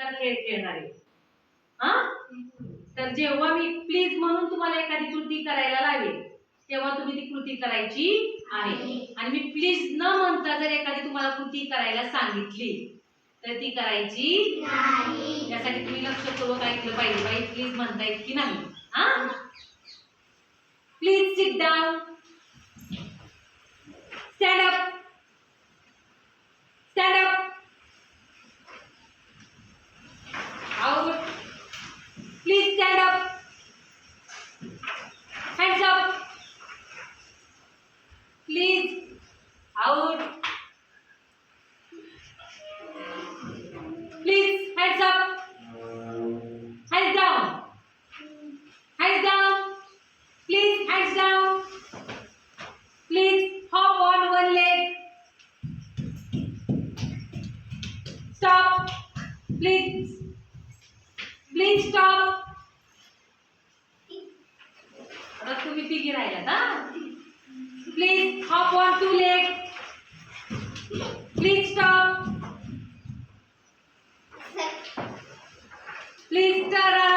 तर खेळ खेळणार आहे. हा? तर जेव्हा मी प्लीज म्हणून तुम्हाला एखादी कृती करायला लावेल तेव्हा तुम्ही ती कृती करायची आहे. आणि मी प्लीज न म्हणता जर एखादी तुम्हाला कृती करायला सांगितली तर ती करायची त्यासाठी तुम्ही लक्षपूर्वक ऐकलं पाहिजे बाई प्लीज म्हणतायत की नाही. हा? Please sit down out please hands up hands down hands down please hands down please hop on one leg stop please please stop तुम्ही तिघी राहिलात हा please hop on to Tara.